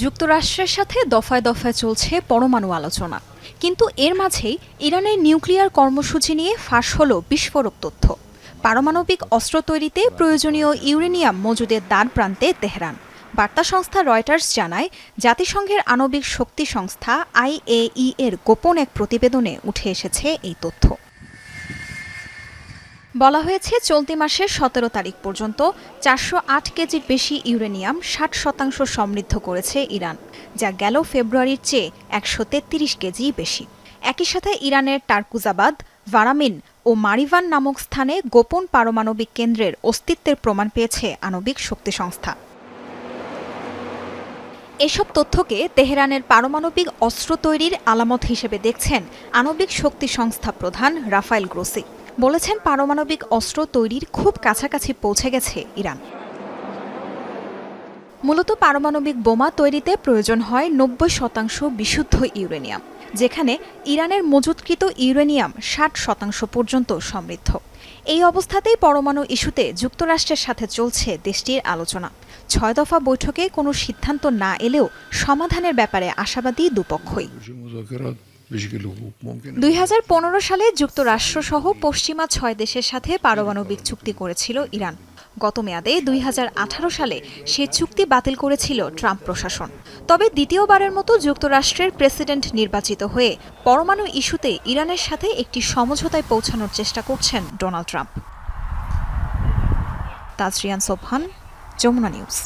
যুক্তরাষ্ট্রের সাথে দফায় দফায় চলছে পরমাণু আলোচনা। কিন্তু এর মাঝেই ইরানের নিউক্লিয়ার কর্মসূচি নিয়ে ফাঁস হল বিস্ফোরক তথ্য। পারমাণবিক অস্ত্র তৈরিতে প্রয়োজনীয় ইউরেনিয়াম মজুদের দ্বার প্রান্তে তেহরান। বার্তা সংস্থা রয়টার্স জানায়, জাতিসংঘের আণবিক শক্তি সংস্থা আইএই এর গোপন এক প্রতিবেদনে উঠে এসেছে এই তথ্য। বলা হয়েছে, চলতি মাসের সতেরো তারিখ পর্যন্ত চারশো আট কেজির বেশি ইউরেনিয়াম ষাট শতাংশ সমৃদ্ধ করেছে ইরান, যা গেল ফেব্রুয়ারির চেয়ে একশো তেত্রিশ কেজি বেশি। একই সাথে ইরানের টার্কুজাবাদ, ভারামিন ও মারিভান নামক স্থানে গোপন পারমাণবিক কেন্দ্রের অস্তিত্বের প্রমাণ পেয়েছে আণবিক শক্তি সংস্থা। এসব তথ্যকে তেহরানের পারমাণবিক অস্ত্র তৈরির আলামত হিসেবে দেখছেন আণবিক শক্তি সংস্থা প্রধান রাফায়েল গ্রোসি। বলেছেন পারমাণবিক অস্ত্র তৈরির খুব কাছাকাছি পৌঁছে গেছে ইরান। মূলত পারমাণবিক বোমা তৈরিতে প্রয়োজন হয় নব্বই শতাংশ বিশুদ্ধ ইউরেনিয়াম, যেখানে ইরানের মজুতকৃত ইউরেনিয়াম ষাট শতাংশ পর্যন্ত সমৃদ্ধ। এই অবস্থাতেই পরমাণু ইস্যুতে যুক্তরাষ্ট্রের সাথে চলছে দেশটির আলোচনা। ছয় দফা বৈঠকে কোনো সিদ্ধান্ত না এলেও সমাধানের ব্যাপারে আশাবাদী দুপক্ষই। দুই হাজার পনেরো সালে যুক্তরাষ্ট্রসহ পশ্চিমা ছয় দেশের সাথে পারমাণবিক চুক্তি করেছিল ইরান। গত মেয়াদে দুই হাজার আঠারো সালে সে চুক্তি বাতিল করেছিল ট্রাম্প প্রশাসন। তবে দ্বিতীয়বারের মতো যুক্তরাষ্ট্রের প্রেসিডেন্ট নির্বাচিত হয়ে পরমাণু ইস্যুতে ইরানের সাথে একটি সমঝোতায় পৌঁছানোর চেষ্টা করছেন Donald Trump. Tazrian Sobhan, Jamuna news.